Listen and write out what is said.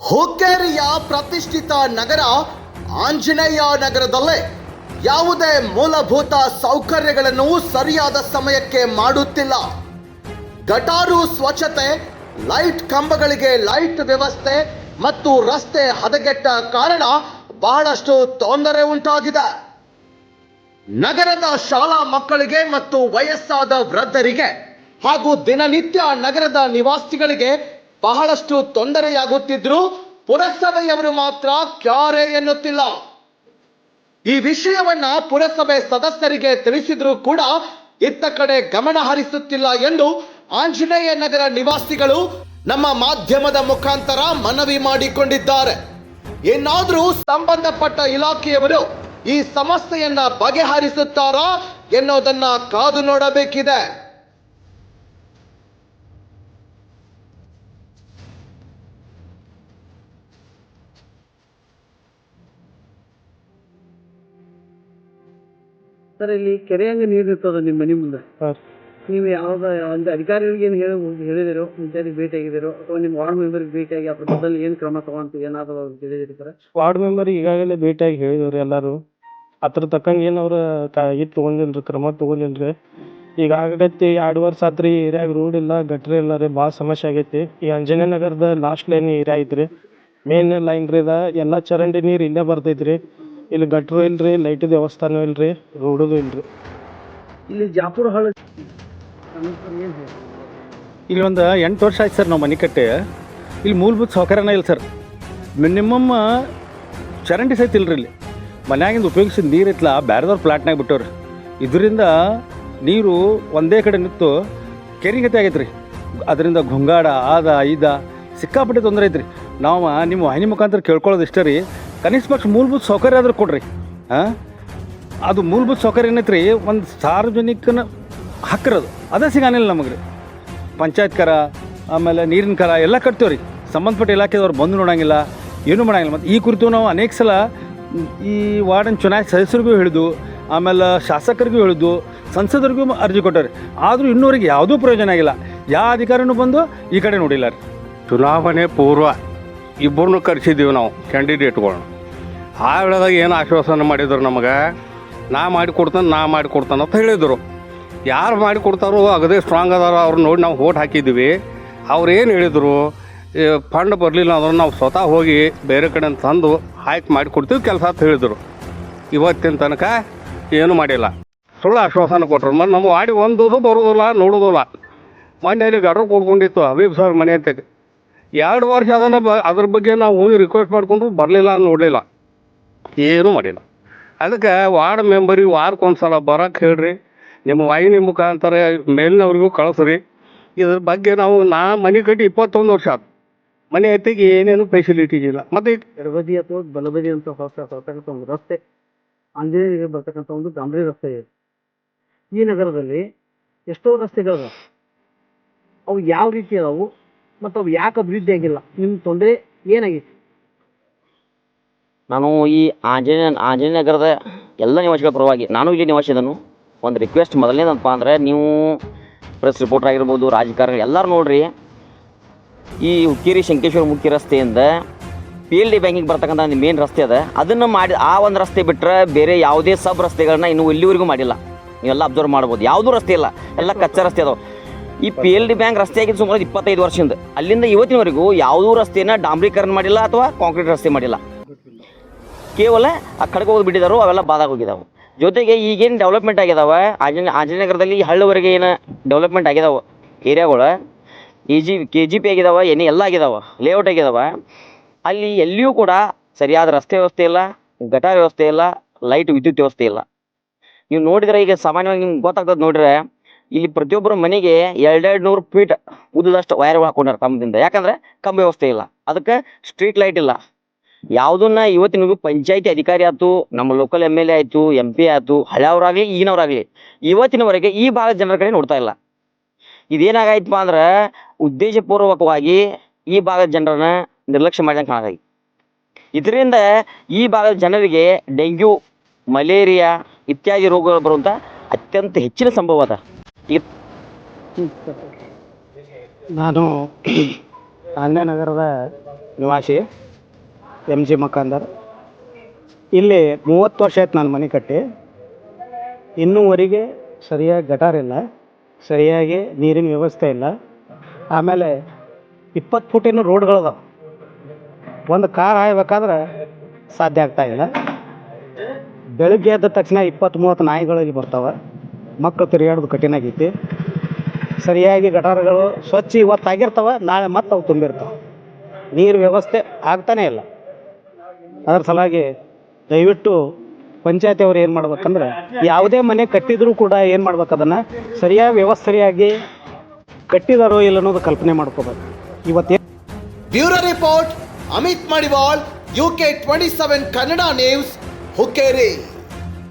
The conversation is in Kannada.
ಹುಕ್ಕೇರಿಯ ಪ್ರತಿಷ್ಠಿತ ನಗರ ಆಂಜನೇಯ ನಗರದಲ್ಲೇ ಯಾವುದೇ ಮೂಲಭೂತ ಸೌಕರ್ಯಗಳನ್ನು ಸರಿಯಾದ ಸಮಯಕ್ಕೆ ಮಾಡುತ್ತಿಲ್ಲ. ಗಟಾರು ಸ್ವಚ್ಛತೆ, ಲೈಟ್ ಕಂಬಗಳಿಗೆ ಲೈಟ್ ವ್ಯವಸ್ಥೆ ಮತ್ತು ರಸ್ತೆ ಹದಗೆಟ್ಟ ಕಾರಣ ಬಹಳಷ್ಟು ತೊಂದರೆ ಉಂಟಾಗಿದೆ. ನಗರದ ಶಾಲಾ ಮಕ್ಕಳಿಗೆ ಮತ್ತು ವಯಸ್ಸಾದ ವೃದ್ಧರಿಗೆ ಹಾಗೂ ದಿನನಿತ್ಯ ನಗರದ ನಿವಾಸಿಗಳಿಗೆ ಬಹಳಷ್ಟು ತೊಂದರೆಯಾಗುತ್ತಿದ್ರು ಪುರಸಭೆಯವರು ಮಾತ್ರ ಕ್ಯಾರೆ ಎನ್ನುತ್ತಿಲ್ಲ. ಈ ವಿಷಯವನ್ನ ಪುರಸಭೆ ಸದಸ್ಯರಿಗೆ ತಿಳಿಸಿದ್ರು ಕೂಡ ಇತ್ತ ಕಡೆ ಗಮನ ಹರಿಸುತ್ತಿಲ್ಲ ಎಂದು ಆಂಜನೇಯ ನಗರ ನಿವಾಸಿಗಳು ನಮ್ಮ ಮಾಧ್ಯಮದ ಮುಖಾಂತರ ಮನವಿ ಮಾಡಿಕೊಂಡಿದ್ದಾರೆ. ಏನಾದರೂ ಸಂಬಂಧಪಟ್ಟ ಇಲಾಖೆಯವರು ಈ ಸಮಸ್ಯೆಯನ್ನ ಬಗೆಹರಿಸುತ್ತಾರಾ ಎನ್ನುವುದನ್ನ ಕಾದು ನೋಡಬೇಕಿದೆ. ಸರ್ ಇಲ್ಲಿ ಕೆರೆಯಂಗ ನೀರು ಇರ್ತದ ನಿಮ್ಮ ಮನೆ ಮುಂದೆ. ನೀವು ಯಾವ್ದ ಒಂದು ಅಧಿಕಾರಿಗಳಿಗೆ ಏನು ಹೇಳಿ ಹೇಳಿದಿರೋ ಭೇಟಿ ಆಗಿದಿರೋ ಅಥವಾ ನಿಮ್ಮ ವಾರ್ಡ್ ಮೆಂಬರ್ಗೆ ಭೇಟಿಯಾಗಿ ಅದ್ರ ಬದಲು ಏನು ಕ್ರಮ ತಗೊಂತ ಏನಾದ್ರು ಅವ್ರಿಗೆ ತಿಳಿದಿರಿ ಸರ್ ವಾರ್ಡ್ ಮೆಂಬರ್ ಈಗಾಗಲೇ ಆಗಿ ಹೇಳಿದವ್ರಿ ಎಲ್ಲರೂ. ಅದ್ರ ತಕ್ಕಂಗ ಏನು ಅವ್ರ ಇದು ತಗೊಂಡಿಲ್ರಿ ಕ್ರಮ ತೊಗೊಂಡಿಲ್ರಿ. ಈಗಾಗಲೇ ಎರಡು ವರ್ಷ ಆತ್ರಿ ಏರಿಯಾಗ ರೋಡ್ ಇಲ್ಲ ಗಟ್ರಿ ಇಲ್ಲ ರೀ ಭಾಳ ಸಮಸ್ಯೆ ಆಗೈತಿ. ಈ ಅಂಜನೇ ನಗರದ ಲಾಸ್ಟ್ ಲೈನ್ ಏರಿಯಾ ಐತ್ರಿ. ಮೇನ್ ಲೈನ್ ರೀ ಇದ. ಎಲ್ಲ ಚರಂಡಿ ನೀರು ಇಲ್ಲೇ ಬರ್ತೈತ್ರಿ. ಇಲ್ಲಿ ಗಟ್ರು ಇಲ್ರಿ ಲೈಟ್ ಇಲ್ಲ ಇಲ್ರಿ ರೋಡದು ಇಲ್ರಿ. ಇಲ್ಲಿ ಜಾಪುರ ಹಳ್ಳ. ಇಲ್ಲಿ ಒಂದು ಎಂಟು ವರ್ಷ ಆಯ್ತು ಸರ್ ನಾವು ಮನೆ ಕಟ್ಟೆ. ಇಲ್ಲಿ ಮೂಲಭೂತ ಸೌಕರ್ಯನೇ ಇಲ್ಲ ಸರ್. ಮಿನಿಮಮ್ ಚರಂಡಿ ಸಹಿತ ಇಲ್ರಿ ಇಲ್ಲಿ. ಮನ್ಯಾಗಿಂದ ಉಪಯೋಗಿಸಿದ ನೀರು ಇತ್ತಲ್ಲ ಬೇರೆದವ್ರ ಪ್ಲಾಟ್ನಾಗ ಬಿಟ್ಟವ್ರಿ. ಇದರಿಂದ ನೀರು ಒಂದೇ ಕಡೆ ನಿಂತು ಕೆರಿಗತೆ ಆಗೈತೆ ರೀ ಅದರಿಂದ ಗುಂಗಾಡ ಆದ ಇದ ಸಿಕ್ಕಾಪಟ್ಟೆ ತೊಂದರೆ ಐತ್ರಿ. ನಾವು ನಿಮ್ಮ ವಾಹಿನಿ ಮುಖಾಂತರ ಕೇಳ್ಕೊಳ್ಳೋದು ಇಷ್ಟೇ ರೀ. ಕನಿಷ್ಠ ಪಕ್ಷ ಮೂಲಭೂತ ಸೌಕರ್ಯ ಆದರೂ ಕೊಡ್ರಿ. ಹಾಂ ಅದು ಮೂಲಭೂತ ಸೌಕರ್ಯ ಏನೈತ್ರಿ? ಒಂದು ಸಾರ್ವಜನಿಕನ ಹಕ್ಕರದು. ಅದೇ ಸಿಗಾನಿಲ್ಲ ನಮಗೆ ರೀ. ಪಂಚಾಯತ್ ಕರ, ಆಮೇಲೆ ನೀರಿನ ಕರ ಎಲ್ಲ ಕಟ್ತೇವೆ ರೀ. ಸಂಬಂಧಪಟ್ಟ ಇಲಾಖೆದವ್ರು ಬಂದು ನೋಡಂಗಿಲ್ಲ, ಏನೂ ಮಾಡೋಂಗಿಲ್ಲ. ಮತ್ತು ಈ ಕುರಿತು ನಾವು ಅನೇಕ ಸಲ ಈ ವಾರ್ಡನ್ ಚುನಾಯಿತ ಸದಸ್ಯರಿಗೂ ಹೇಳಿದ್ದು, ಆಮೇಲೆ ಶಾಸಕರಿಗೂ ಹೇಳಿದ್ದು, ಸಂಸದರಿಗೂ ಅರ್ಜಿ ಕೊಟ್ಟವ್ರಿ. ಆದರೂ ಇನ್ನೂರಿಗೆ ಯಾವುದೂ ಪ್ರಯೋಜನ ಆಗಿಲ್ಲ. ಯಾವ ಅಧಿಕಾರಿನೂ ಬಂದು ಈ ಕಡೆ ನೋಡಿಲ್ಲ ರೀ. ಚುನಾವಣೆ ಪೂರ್ವ ಇಬ್ಬರನ್ನು ಕರೆಸಿದ್ದೀವಿ ನಾವು ಕ್ಯಾಂಡಿಡೇಟ್ಗಳನ್ನ ಆ ವೇಳೆದಾಗ ಏನು ಆಶ್ವಾಸನೆ ಮಾಡಿದ್ರು ನಮಗೆ, ನಾ ಮಾಡಿ ಕೊಡ್ತಾನೆ, ನಾ ಮಾಡಿ ಕೊಡ್ತಾನೆ ಅಂತ ಹೇಳಿದರು. ಯಾರು ಮಾಡಿ ಕೊಡ್ತಾರೋ ಅಗದೇ ಸ್ಟ್ರಾಂಗ್ ಅದಾರ ಅವ್ರು ನೋಡಿ ನಾವು ಓಟ್ ಹಾಕಿದ್ವಿ. ಅವ್ರು ಏನು ಹೇಳಿದರು ಫಂಡ್ ಬರಲಿಲ್ಲ ಅಂದ್ರೆ ನಾವು ಸ್ವತಃ ಹೋಗಿ ಬೇರೆ ಕಡೆ ತಂದು ಹಾಕಿ ಮಾಡಿ ಕೊಡ್ತೀವಿ ಕೆಲಸ ಅಂತ ಹೇಳಿದರು. ಇವತ್ತಿನ ತನಕ ಏನೂ ಮಾಡಿಲ್ಲ. ಸುಳ್ಳು ಆಶ್ವಾಸನೆ ಕೊಟ್ಟರು ಮತ್ತು ನಮ್ಮ ವಾಡಿ ಒಂದು ಬರೋದಿಲ್ಲ, ನೋಡೋದಿಲ್ಲ. ಮೊನ್ನೆ ಅಲ್ಲಿ ಗಡ್ರ ಕೊಡ್ಕೊಂಡಿತ್ತು ಹಬೀಬ್ ಸರ್ ಮನೆ ಅಂತ ಎರಡು ವರ್ಷ ಅದನ್ನು ಬ ಅದ್ರ ಬಗ್ಗೆ ನಾವು ಹೋಗಿ ರಿಕ್ವೆಸ್ಟ್ ಮಾಡಿಕೊಂಡ್ರು ಬರಲಿಲ್ಲ ನೋಡಲಿಲ್ಲ. ಏನೂ ಮಾಡಿಲ್ಲ. ಅದಕ್ಕೆ ವಾರ್ಡ್ ಮೆಂಬರಿಗೆ ವಾರಕ್ಕೊಂದು ಸಲ ಬರಕ್ಕೆ ಹೇಳ್ರಿ, ನಿಮ್ಮ ವಾಹಿನಿ ಮುಖಾಂತರ ಮೇಲಿನವ್ರಿಗೂ ಕಳಿಸ್ರಿ. ಇದ್ರ ಬಗ್ಗೆ ನಾವು, ನಾ ಮನೆ ಕಟ್ಟಿ ಇಪ್ಪತ್ತೊಂದು ವರ್ಷ ಆಯ್ತು ಮನೆ ಹತ್ತಿಗೆ ಏನೇನು ಫೆಸಿಲಿಟೀಸ್ ಇಲ್ಲ. ಮತ್ತು ಎಡಬದಿ ಅಥವಾ ಬಲಬದಿ ಅಂತ ಹೊಸ ಒಂದು ರಸ್ತೆ, ಆಂಜನೇಯರಿಗೆ ಬರ್ತಕ್ಕಂಥ ಒಂದು ಡಾಂಬರಿ ರಸ್ತೆ ಇದೆ. ಈ ನಗರದಲ್ಲಿ ಎಷ್ಟೋ ರಸ್ತೆಗಳು ಅವು ಯಾವ ರೀತಿ ಅದಾವು ಮತ್ತು ಅವು ಯಾಕೆ ಅಭಿವೃದ್ಧಿ ಆಗಿಲ್ಲ? ನಿಮ್ಮ ತೊಂದರೆ ಏನಾಗಿತ್ತು ನಾನು ಈ ಆಂಜನೇಯ ಆಂಜನೇಯ ನಗರದ ಎಲ್ಲ ನಿವಾಸಿಗಳ ಪರವಾಗಿ ನಾನು ಇಲ್ಲಿ ನಿವಾಸಿದನು. ಒಂದು ರಿಕ್ವೆಸ್ಟ್ ಮೊದಲನೇದಪ್ಪ ಅಂದರೆ ನೀವು ಪ್ರೆಸ್ ರಿಪೋರ್ಟರ್ ಆಗಿರ್ಬೋದು, ರಾಜಕಾರಣಿ, ಎಲ್ಲರೂ ನೋಡ್ರಿ. ಈ ಹುಕ್ಕೇರಿ, ಶಂಕೇಶ್ವರ ಮುಖ್ಯ ರಸ್ತೆಯಿಂದ ಪಿ ಎಲ್ ಡಿ ಬ್ಯಾಂಕಿಗೆ ಬರ್ತಕ್ಕಂಥ ಒಂದು ಮೇನ್ ರಸ್ತೆ ಅದ. ಅದನ್ನು ಮಾಡಿ, ಆ ಒಂದು ರಸ್ತೆ ಬಿಟ್ಟರೆ ಬೇರೆ ಯಾವುದೇ ಸಬ್ ರಸ್ತೆಗಳನ್ನ ಇನ್ನೂ ಇಲ್ಲಿವರೆಗೂ ಮಾಡಿಲ್ಲ. ನೀವೆಲ್ಲ ಅಬ್ಸರ್ವ್ ಮಾಡ್ಬೋದು. ಯಾವುದೂ ರಸ್ತೆ ಇಲ್ಲ. ಎಲ್ಲ ಕಚ್ಚಾ ರಸ್ತೆ ಅದಾವೆ. ಈ ಪಿ ಎಲ್ ಡಿ ಬ್ಯಾಂಕ್ ರಸ್ತೆ ಆಗಿದ್ದು ಸುಮಾರು ಇಪ್ಪತ್ತೈದು ವರ್ಷದಿಂದ. ಅಲ್ಲಿಂದ ಇವತ್ತಿನವರೆಗೂ ಯಾವುದೂ ರಸ್ತೆಯನ್ನು ಡಾಂಬ್ರೀಕರಣ ಮಾಡಿಲ್ಲ ಅಥವಾ ಕಾಂಕ್ರೀಟ್ ರಸ್ತೆ ಮಾಡಿಲ್ಲ. ಕೇವಲ ಆ ಕಡೆಗೆ ಹೋಗಿ ಬಿಟ್ಟಿದ್ದಾರೋ ಅವೆಲ್ಲ ಬಾದಾಗ ಹೋಗಿದಾವೆ. ಜೊತೆಗೆ ಈಗೇನು ಡೆವಲಪ್ಮೆಂಟ್ ಆಗಿದಾವೆ ಆಂಜನ ಆಂಜನಗರದಲ್ಲಿ ಹಳ್ಳವರೆಗೆ ಏನು ಡೆವಲಪ್ಮೆಂಟ್ ಆಗಿದಾವೆ ಏರಿಯಾಗಳು A G K G P ಆಗಿದಾವೆ ಏನೇ ಎಲ್ಲ ಆಗಿದಾವೆ ಲೇಔಟ್ ಆಗಿದಾವೆ ಅಲ್ಲಿ ಎಲ್ಲಿಯೂ ಕೂಡ ಸರಿಯಾದ ರಸ್ತೆ ವ್ಯವಸ್ಥೆ ಇಲ್ಲ, ಗಟಾರ ವ್ಯವಸ್ಥೆ ಇಲ್ಲ ಲೈಟ್ ವಿದ್ಯುತ್ ವ್ಯವಸ್ಥೆ ಇಲ್ಲ. ನೀವು ನೋಡಿದ್ರೆ ಈಗ ಸಾಮಾನ್ಯವಾಗಿ ನಿಮ್ಗೆ ಗೊತ್ತಾಗ್ತದೆ ನೋಡಿದ್ರೆ ಇಲ್ಲಿ ಪ್ರತಿಯೊಬ್ಬರ ಮನೆಗೆ ಎರಡೆರಡು ನೂರು ಫೀಟ್ ಉದ್ದದಷ್ಟು ವೈರ್ ಹಾಕೊಂಡಾರೆ ತಮ್ಮದಿಂದ. ಯಾಕಂದ್ರೆ ಕಂಬ ವ್ಯವಸ್ಥೆ ಇಲ್ಲ. ಅದಕ್ಕೆ ಸ್ಟ್ರೀಟ್ ಲೈಟ್ ಇಲ್ಲ. ಯಾವುದನ್ನ ಇವತ್ತಿನ ಪಂಚಾಯತಿ ಅಧಿಕಾರಿ ಆಯ್ತು, ನಮ್ಮ ಲೋಕಲ್ ಎಂ ಎಲ್ ಎ ಆಯಿತು ಎಂ ಪಿ ಆಯ್ತು ಹಳೆಯವರಾಗಲಿ ಈಗಿನವರಾಗಲಿ, ಇವತ್ತಿನವರೆಗೆ ಈ ಭಾಗದ ಜನರ ಕಡೆ ನೋಡ್ತಾ ಇಲ್ಲ. ಇದೇನಾಗೈತಪ್ಪ ಅಂದ್ರೆ ಉದ್ದೇಶಪೂರ್ವಕವಾಗಿ ಈ ಭಾಗದ ಜನರನ್ನ ನಿರ್ಲಕ್ಷ್ಯ ಮಾಡಿದಂಗೆ ಕಾಣಿ ಇದರಿಂದ ಈ ಭಾಗದ ಜನರಿಗೆ ಡೆಂಗ್ಯೂ, ಮಲೇರಿಯಾ ಇತ್ಯಾದಿ ರೋಗಗಳು ಬರುವಂಥ ಅತ್ಯಂತ ಹೆಚ್ಚಿನ ಸಂಭವ ಅದ. ನಾನು ಆಂಜನಗರದ ನಗರದ ನಿವಾಸಿ. ಎಂ ಜಿ ಮಕಾಂದರ್ ಇಲ್ಲಿ ಮೂವತ್ತು ವರ್ಷ ಆಯ್ತು ನಾನು ಮನೆ ಕಟ್ಟಿ. ಇನ್ನೂವರೆಗೆ ಸರಿಯಾಗಿ ಗಟಾರ ಇಲ್ಲ, ಸರಿಯಾಗಿ ನೀರಿನ ವ್ಯವಸ್ಥೆ ಇಲ್ಲ. ಆಮೇಲೆ ಇಪ್ಪತ್ತು ಫುಟಿನ ರೋಡ್ಗಳದಾವೆ ಒಂದು ಕಾರ್ ಹಾಯ್ಬೇಕಾದ್ರೆ ಸಾಧ್ಯ ಆಗ್ತಾ ಇಲ್ಲ. ಬೆಳಗ್ಗೆ ಎದ್ದ ತಕ್ಷಣ ಇಪ್ಪತ್ತು ಮೂವತ್ತು ನಾಯಿಗಳಿಗೆ ಬರ್ತಾವೆ. ಮಕ್ಕಳು ತಿರುಗಾಡೋದು ಕಠಿಣ ಆಗೈತಿ. ಸರಿಯಾಗಿ ಗಟಾರಗಳು ಸ್ವಚ್ಛ ಇವತ್ತು ಆಗಿರ್ತಾವೆ, ನಾಳೆ ಮತ್ತೆ ಅವು ತುಂಬಿರ್ತಾವೆ. ನೀರು ವ್ಯವಸ್ಥೆ ಆಗ್ತಾನೇ ಇಲ್ಲ. ಅದ್ರ ಸಲುವಾಗಿ ದಯವಿಟ್ಟು ಪಂಚಾಯತಿ ಅವ್ರು ಏನು ಮಾಡ್ಬೇಕಂದ್ರೆ ಯಾವುದೇ ಮನೆ ಕಟ್ಟಿದರೂ ಕೂಡ ಏನು ಮಾಡ್ಬೇಕು ಅದನ್ನು ಸರಿಯಾಗಿ ವ್ಯವಸ್ಥೆಯಾಗಿ ಕಟ್ಟಿದಾರೋ ಇಲ್ಲ ಅನ್ನೋದು ಕಲ್ಪನೆ ಮಾಡ್ಕೋಬೇಕು. ಇವತ್ತೇ bureau report Amit Madiwal UK twenty seven Kannada news Hukkeri.